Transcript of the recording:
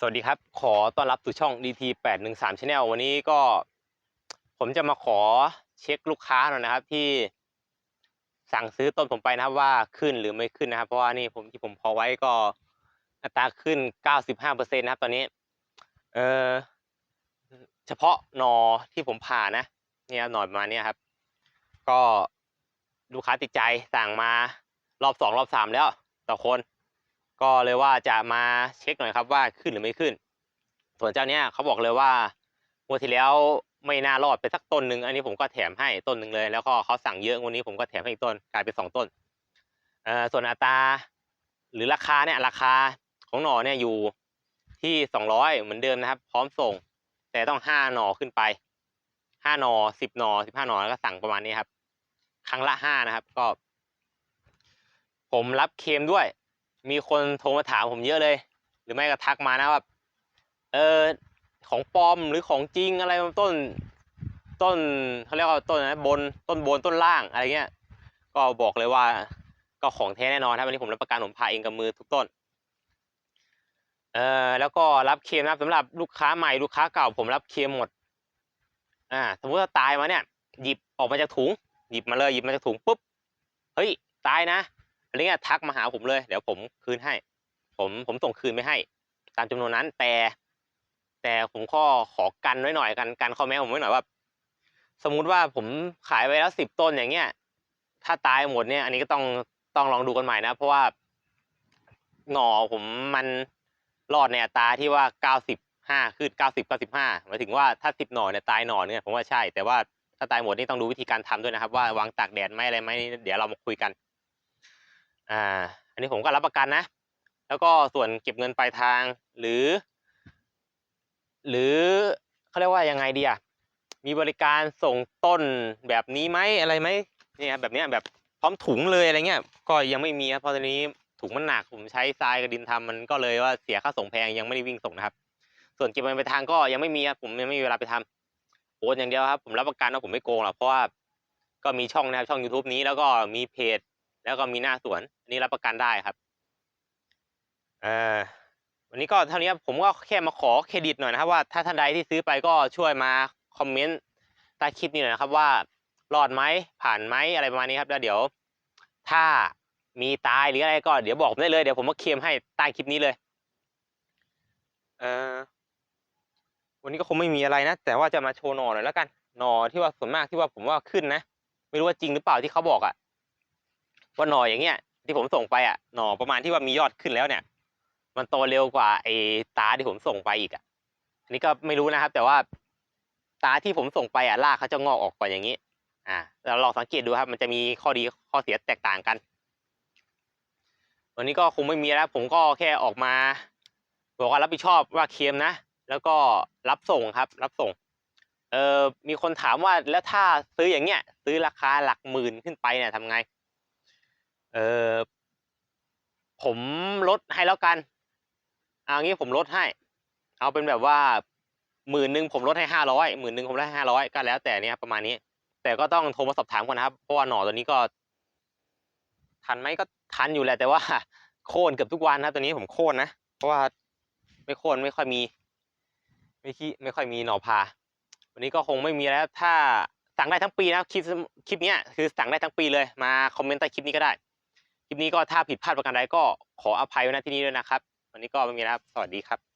สวัสดีครับ ขอต้อนรับสู่ช่อง DT 8 1 3 Channel วันนี้ก็ ผมจะมาขอเช็คลูกค้าหน่อยนะครับ ที่สั่งซื้อต้นผมไปนะครับว่าขึ้นหรือไม่ขึ้นนะครับ เพราะว่านี่ผมที่ผมพอไว้ก็อัตราขึ้น 95%นะครับ ตอนนี้ เออเฉพาะนอที่ผมผ่านะเนี่ยหน่อยมาเนี้ยครับ ก็ลูกค้าติดใจสั่งมารอบสองรอบสามแล้ว ต่อคน ก็เลยว่าจะมาเช็คหน่อยครับว่าขึ้นหรือไม่ขึ้น ส่วนเจ้าเนี้ยเขาบอกเลยว่างวดที่แล้วไม่น่ารอดไปสักต้นหนึ่งอันนี้ผมก็แถมให้ต้นหนึ่งเลย แล้วก็เขาสั่งเยอะวันนี้ผมก็แถมให้อีกต้นกลายเป็นสองต้นเอ่อส่วนอัตราหรือราคาเนี่ยราคาของหน่อเนี่ยอยู่ที่สองร้อยเหมือนเดิมนะครับ พร้อมส่ง แต่ต้องห้าหน่อขึ้นไปห้าหน่อสิบหน่อสิบห้าหน่อแล้วก็สั่งประมาณนี้ครับ ครั้งละห้านะครับ ก็ ผมรับเคมด้วย มีคนโทรมาถามผมเยอะเลย หรือไม่ก็ทักมานะว่าเออของปลอมหรือของจริงอะไรต้นต้นเขาเรียกว่าต้นนะบนต้นบนต้นล่างอะไรเงี้ย ก็บอกเลยว่าก็ของแท้แน่นอนครับวันนี้ผมรับประกันผมผ่าเองกับมือทุกต้นเออแล้วก็รับเคลมนะครับสำหรับลูกค้าใหม่ลูกค้าเก่าผมรับเคลมหมดอ่าสมมติว่าตายมาเนี่ย หยิบออกมาจากถุง หยิบมาเลยหยิบมาจากถุงปุ๊บเฮ้ยตายนะ อะไรเงี้ยทักมาหาผมเลย เดี๋ยวผมคืนให้ ผมผมส่งคืนไม่ให้ ตามจำนวนนั้นแต่ แต่ผมข้อขอกันไว้หน่อยกันกันข้อแม้ผมไว้หน่อยว่า สมมุติว่าผมขายไปแล้วสิบต้นอย่างเงี้ย ถ้าตายหมดเนี่ย อันนี้ก็ต้องต้องลองดูกันใหม่นะ เพราะว่าหน่อผมมันรอดในอัตราที่ว่าเก้าสิบห้าคือเก้าสิบเก้าสิบห้าหมายถึงว่าถ้าสิบหน่อเนี่ยตายหน่อเนี่ยผมว่าใช่ แต่ว่าถ้าตายหมดนี่ต้องดูวิธีการทำด้วยนะครับ ว่าวางตากแดดไหมอะไรไหมเดี๋ยวเรามาคุยกัน อ่า อันนี้ผมก็รับประกันนะ แล้วก็ส่วนเก็บเงินปลายทางหรือ หรือเขาเรียกว่ายังไงดีอะมีบริการส่งต้นแบบนี้ไหมอะไรไหมเนี่ยแบบเนี้ยแบบพร้อมถุงเลยอะไรเงี้ย ก็ยังไม่มีครับเพราะตอนนี้ถุงมันหนักผมใช้ทรายกับดินทำมันก็เลยว่าเสียค่าส่งแพงยังไม่ได้วิ่งส่งนะครับ ส่วนเก็บเงินปลายทางก็ยังไม่มีครับผมยังไม่มีเวลาไปทำโอนอย่างเดียวครับ ผมรับประกันว่าผมไม่โกงหรอกเพราะว่าก็มีช่องนะครับช่อง YouTube นี้แล้วก็มีเพจ แล้วก็มีหน้าสวนอันนี้รับประกันได้ครับเอ่อวันนี้ก็เท่านี้ผมก็แค่มาขอเครดิตหน่อยนะครับว่าถ้าท่านใดที่ซื้อไปก็ช่วยมาคอมเมนต์ใต้คลิปนี้หน่อยนะครับว่ารอดไหมผ่านไหมอะไรประมาณนี้ครับแล้วเดี๋ยว ถ้ามีตายหรืออะไรก็เดี๋ยวบอกผมได้เลยเดี๋ยวผมมาเคลมให้ใต้คลิปนี้เลยเออวันนี้ก็คงไม่มีอะไรนะ แต่ว่าจะมาโชว์หนอหน่อยแล้วกันหนอที่ว่าส่วนมากที่ว่าผมว่าขึ้นนะ ไม่รู้ว่าจริงหรือเปล่าที่เขาบอกอะ ว่าหน่ออย่างเงี้ย ที่ผมส่งไปอะหน่อประมาณที่ว่ามียอดขึ้นแล้วเนี่ย มันโตเร็วกว่าไอ้ตาที่ผมส่งไปอีกอะอันนี้ก็ไม่รู้นะครับ แต่ว่าตาที่ผมส่งไปอะรากเขาจะงอกออกกว่าอย่างนี้ อ่าเราลองสังเกตดูครับ มันจะมีข้อดีข้อเสียแตกต่างกัน วันนี้ก็คงไม่มีแล้ว ผมก็แค่ออกมาบอกว่ารับผิดชอบว่าเคลมนะ แล้วก็รับส่งครับ รับส่ง เออมีคนถามว่าแล้วถ้าซื้ออย่างเงี้ย ซื้อราคาหลักหมื่นขึ้นไปเนี่ยทำไง เออผมลดให้แล้วกันเอางี้ผมลดให้ เอาเป็นแบบว่าหมื่นหนึ่งผมลดให้ห้าร้อยหมื่นหนึ่งผมลดให้ห้าร้อยก็แล้วแต่เนี้ยประมาณนี้ แต่ก็ต้องโทรมาสอบถามก่อนนะครับเพราะว่าหน่อตัวนี้ก็ ทันไหมก็ทันอยู่แหละแต่ว่า โค่นเกือบทุกวันนะตัวนี้ผมโค่นนะเพราะว่าไม่โค่นไม่ค่อยมี ไม่ขี้ไม่ค่อยมีหน่อพาวันนี้ก็คงไม่มีแล้วถ้าสั่งได้ทั้งปีนะคลิปคลิปเนี้ยคือสั่งได้ทั้งปีเลยมาคอมเมนต์ใต้คลิปนี้ก็ได้ คลิปนี้ก็ถ้าผิดพลาดประการใดก็ขออภัยไว้ณที่นี้ด้วยนะครับ วันนี้ก็ไม่มีแล้วครับ สวัสดีครับ